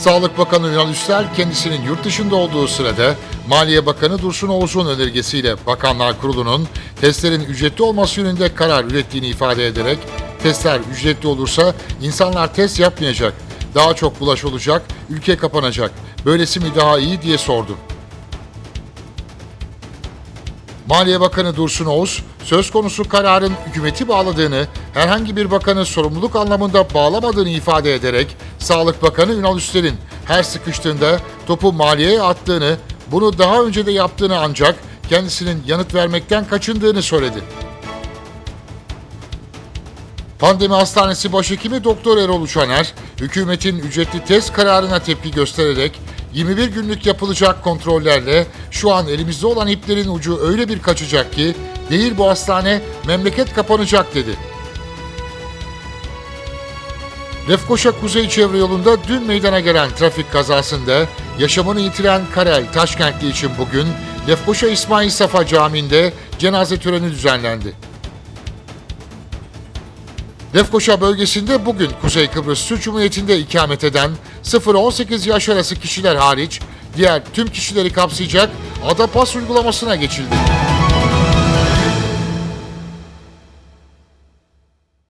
Sağlık Bakanı Ünal Üstel kendisinin yurt dışında olduğu sırada Maliye Bakanı Dursun Oğuz'un önergesiyle Bakanlar Kurulu'nun testlerin ücretli olması yönünde karar ürettiğini ifade ederek testler ücretli olursa insanlar test yapmayacak, daha çok bulaş olacak, ülke kapanacak. Böylesi mi daha iyi diye sordu. Maliye Bakanı Dursun Oğuz, söz konusu kararın hükümeti bağladığını, herhangi bir bakanı sorumluluk anlamında bağlamadığını ifade ederek, Sağlık Bakanı Ünal Üstel'in her sıkıştığında topu maliyeye attığını, bunu daha önce de yaptığını ancak kendisinin yanıt vermekten kaçındığını söyledi. Pandemi Hastanesi Başhekimi Doktor Erol Uçaner, hükümetin ücretli test kararına tepki göstererek 21 günlük yapılacak kontrollerle şu an elimizde olan iplerin ucu öyle bir kaçacak ki değil bu hastane memleket kapanacak dedi. Lefkoşa Kuzey Çevre Yolu'nda dün meydana gelen trafik kazasında yaşamını yitiren Karel Taşkentli için bugün Lefkoşa İsmail Safa Camii'nde cenaze töreni düzenlendi. Lefkoşa bölgesinde bugün Kuzey Kıbrıs Türk Cumhuriyeti'nde ikamet eden 0-18 yaş arası kişiler hariç diğer tüm kişileri kapsayacak Ada uygulamasına geçildi.